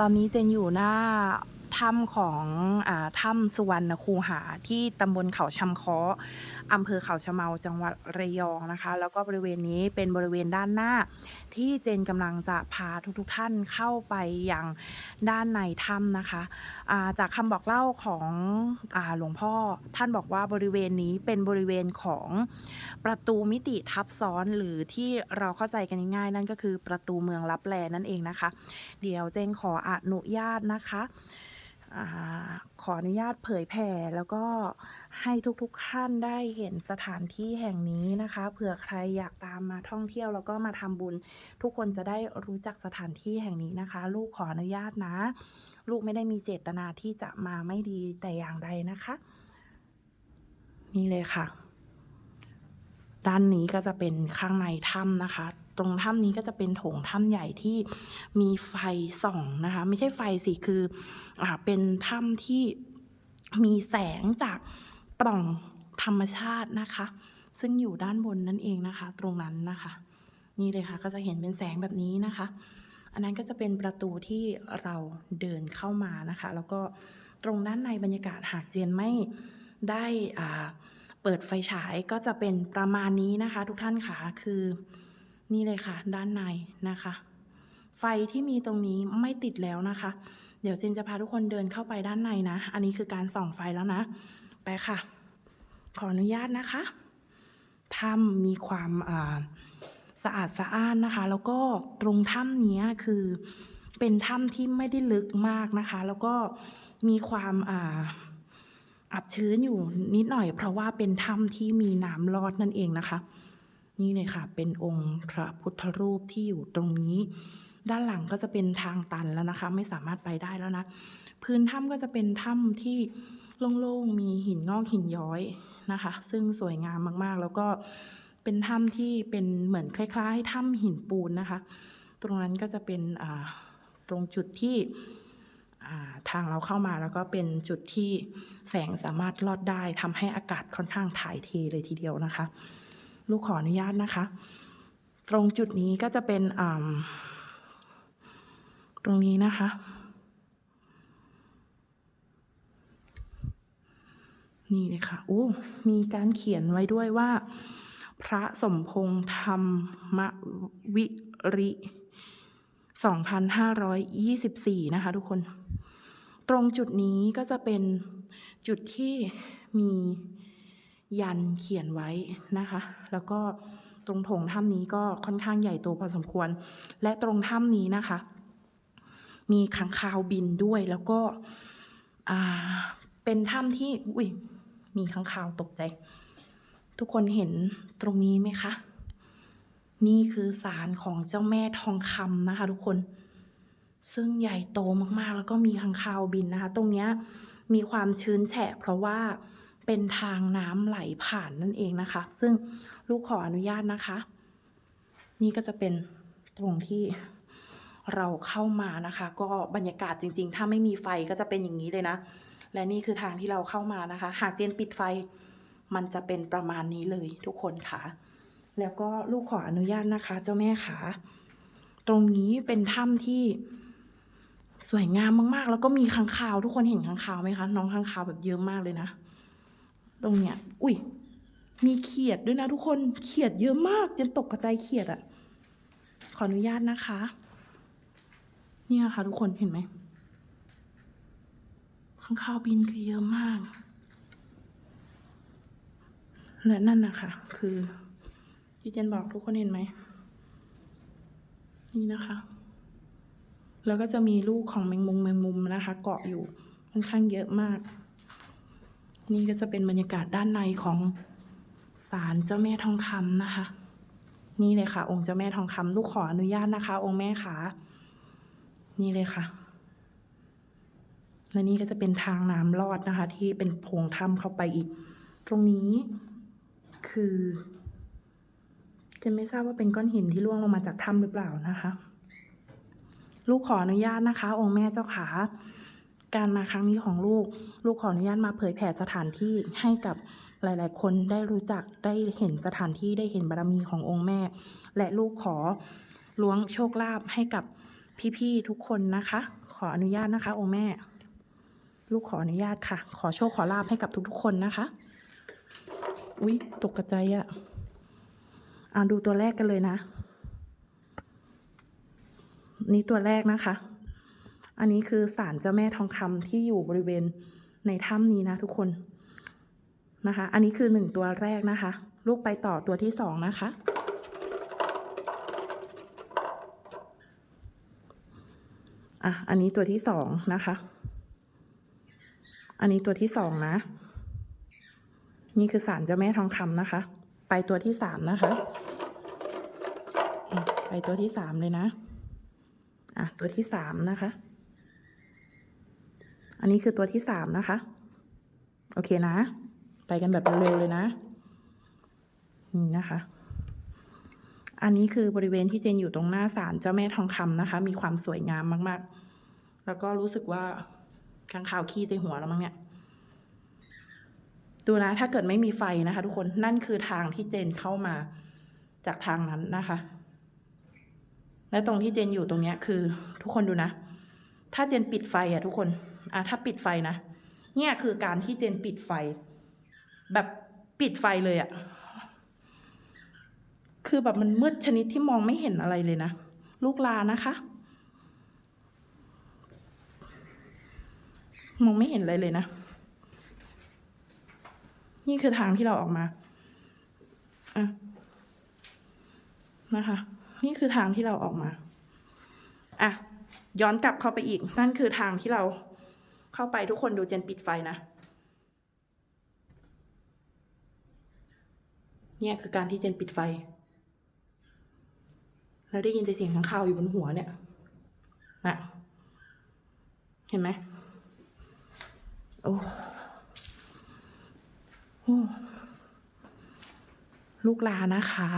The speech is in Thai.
ตอนนี้เจนอยู่หน้า ถ้ำของอถ้ำสุวรรณคูหาที่ตำบลเขาชำค้ออำเภอเขาชะเมาจังหวัดระยองนะคะ แล้วก็บริเวณนี้เป็นบริเวณด้านหน้า ที่เจนกำลังจะพาทุกๆท่านเข้าไปยังด้านในถ้ำนะคะาจากคำบอกเล่าของอหลวงพ่อท่านบอกว่าบริเวณนี้เป็นบริเวณของประตูมิติทับซ้อนหรือที่เราเข้าใจกันง่ายๆ นั่นก็คือประตูเมืองลับแลนั่นเองนะคะ เดี๋ยวเจนขออนุญาตนะคะ ขออนุญาตเผยแผ่แล้วก็ให้ทุกๆท่านได้เห็นสถานที่แห่งนี้นะคะเผื่อใครอยากตามมาท่องเที่ยวแล้วก็มาทำบุญ ทุกคนจะได้รู้จักสถานที่แห่งนี้นะคะ ลูกขออนุญาตนะ ลูกไม่ได้มีเจตนาที่จะมาไม่ดีแต่อย่างใดนะคะ นี่เลยค่ะ ด้านนี้ก็จะเป็นข้างในถ้ำนะคะ ตรงถ้ำนี้ก็จะเป็นโถงถ้ำใหญ่ที่มีไฟส่องนะคะ ไม่ใช่ไฟสิคืออ่าเป็นถ้ำที่มีแสงจากปล่องธรรมชาตินะคะ ซึ่งอยู่ด้านบนนั่นเองนะคะ ตรงนั้นนะคะ นี่เลยค่ะก็จะเห็นเป็นแสงแบบนี้นะคะ อันนั้นก็จะเป็นประตูที่เราเดินเข้ามานะคะ แล้วก็ตรงด้านในบรรยากาศหากเจนไม่ได้อ่า เปิดไฟฉายก็จะเป็นประมาณนี้นะคะ ทุกท่านค่ะคือนี่เลยค่ะ ด้านในนะคะ ไฟที่มีตรงนี้ไม่ติดแล้วนะคะ เดี๋ยวเจนจะพาทุกคนเดินเข้าไปด้านในนะ อันนี้คือการส่องไฟแล้วนะ ไปค่ะ ขออนุญาตนะคะถ้ำมีความสะอาดสะอ้านนะคะ แล้วก็ตรงถ้ำนี้คือเป็นถ้ำที่ไม่ได้ลึกมากนะคะ แล้วก็มีความอ่า อับชื้นอยู่นิดหน่อย เพราะว่าเป็นถ้ำที่มีน้ำลอดนั่นเองนะคะ นี่เลยค่ะ เป็นองค์พระพุทธรูปที่อยู่ตรงนี้ ด้านหลังก็จะเป็นทางตันแล้วนะคะ ไม่สามารถไปได้แล้วนะ พื้นถ้ำก็จะเป็นถ้ำที่โล่งๆ มีหินงอกหินย้อยนะคะ ซึ่งสวยงามมากๆ แล้วก็เป็นถ้ำที่เป็นเหมือนคล้าย ๆถ้ำหินปูนนะคะ ตรงนั้นก็จะเป็นตรงจุดที่ ทางเราเข้ามาแล้วก็เป็นจุดที่แสงสามารถลอดได้ทำให้อากาศค่อนข้างถ่ายเทเลยทีเดียวนะคะ ลูกขออนุญาตนะคะ ตรงจุดนี้ก็จะเป็นตรงนี้นะคะ นี่เลยค่ะโอ้มีการเขียนไว้ด้วยว่า พระสมพงษ์ธรรมวิริ2,524 นะคะทุกคน ตรงจุดนี้ก็จะเป็นจุดที่มียันเขียนไว้นะคะ แล้วก็ตรงโถงถ้ำนี้ก็ค่อนข้างใหญ่โตพอสมควร และตรงถ้ำนี้นะคะ มีขังคาวบินด้วยแล้วก็เป็นถ้ำที่อุ้ยมีขังคาวตกใจ ทุกคนเห็นตรงนี้ไหมคะ นี่คือศาลของเจ้าแม่ทองคำนะคะ ทุกคน ซึ่งใหญ่โตมากๆ แล้วก็มีค้างคาวบินนะคะ ตรงเนี้ยมีความชื้นแฉะเพราะว่าเป็นทางน้ำไหลผ่านนั่นเองนะคะ ซึ่งลูกขออนุญาตนะคะ นี่ก็จะเป็นตรงที่เราเข้ามานะคะ ก็บรรยากาศจริง ๆ ถ้าไม่มีไฟก็จะเป็นอย่างนี้เลยนะ และนี่คือทางที่เราเข้ามานะคะ หากเจนปิดไฟ มันจะเป็นประมาณนี้เลยทุกคนค่ะ แล้วก็ลูกขออนุญาตนะคะ เจ้าแม่ขาตรงนี้เป็นถ้ำที่ สวยงามมากๆ แล้วก็มีค้างคาว ทุกคนเห็นค้างคาวไหมคะ น้องค้างคาวแบบเยอะมากเลยนะ ตรงเนี้ย อุ้ย มีเขียดด้วยนะทุกคน เขียดเยอะมากจนตกกระจายเขียดอะ่ะขออนุญาตนะคะ เนี่ยค่ะ ทุกคนเห็นไหมค้างคาวบินคือเยอะมาก และนั่นนะคะ คือที่เจนบอกทุกคนเห็นไหม นี่นะคะ แล้วก็จะมีลูกของแมงมุมแมงมุมนะคะ เกาะอยู่ค่อนข้างเยอะมาก นี่ก็จะเป็นบรรยากาศด้านในของศาลเจ้าแม่ทองคำนะคะ นี่เลยค่ะ องค์เจ้าแม่ทองคำลูกขออนุญาตนะคะ องค์แม่ขานี่เลยค่ะและนี่ก็จะเป็นทางน้ำลอดนะคะ ที่เป็นโพงถ้ำเข้าไปอีก ตรงนี้คือ จะไม่ทราบว่าเป็นก้อนหินที่ร่วงลงมาจากถ้ำหรือเปล่านะคะ ลูกขออนุญาตนะคะ องค์แม่เจ้าขาการมาครั้งนี้ของลูก ลูกขออนุญาตมาเผยแผ่สถานที่ให้กับหลาย ๆ คนได้รู้จักได้เห็นสถานที่ได้เห็นบารมีขององค์แม่ และลูกขอล้วงโชคลาภให้กับพี่ ๆ ทุกคนนะคะ ขออนุญาตนะคะ องค์แม่ ลูกขออนุญาตค่ะ ขอโชคขอลาบให้กับทุก ๆ คนนะคะ อุ๊ย ตกใจอะอ่าดูตัวแรกกันเลยนะ นี่ตัวแรกนะคะ อันนี้คือศาลเจ้าแม่ทองคำที่อยู่บริเวณในถ้ำนี้นะทุกคนนะคะ อันนี้คือหนึ่งตัวแรกนะคะ ลูกไปต่อตัวที่สองนะคะ อะ อันนี้ตัวที่สองนะคะ อันนี้ตัวที่สองนะ นี่คือสารเจ้าแม่ทองคำนะคะ ไปตัวที่สามนะคะ ไปตัวที่สามเลยนะ อะตัวที่สามนะคะ อันนี้คือตัวที่สามนะคะ โอเคนะ ไปกันแบบเร็วๆเลยนะนี่นะคะ อันนี้คือบริเวณที่เจนอยู่ตรงหน้าศาลเจ้าแม่ทองคำนะคะ มีความสวยงามมากๆ แล้วก็รู้สึกว่าข้างข่าวขี้ใส่หัวแล้วมั้งเนี่ยดูนะถ้าเกิดไม่มีไฟนะคะ ทุกคนนั่นคือทางที่เจนเข้ามาจากทางนั้นนะคะ และตรงที่เจนอยู่ตรงเนี้ยคือทุกคนดูนะ ถ้าเจนปิดไฟอะทุกคนอะถ้าปิดไฟนะ เนี่ยคือการที่เจนปิดไฟ แบบปิดไฟเลยอะคือแบบมันมืดชนิดที่มองไม่เห็นอะไรเลยนะ ลูกลานะคะ มองไม่เห็นอะไรเลยนะ นี่คือทางที่เราออกมาอะนะคะ นี่คือทางที่เราออกมา อะ ย้อนกลับเข้าไปอีก นั่นคือทางที่เราเข้าไปทุกคนดูเจนปิดไฟนะ เนี่ยคือการที่เจนปิดไฟ แล้วได้ยินแต่เสียงข้างข่าวอยู่บนหัวเนี่ยนะเห็นไหมโอ้โอ้ลูกลานะคะ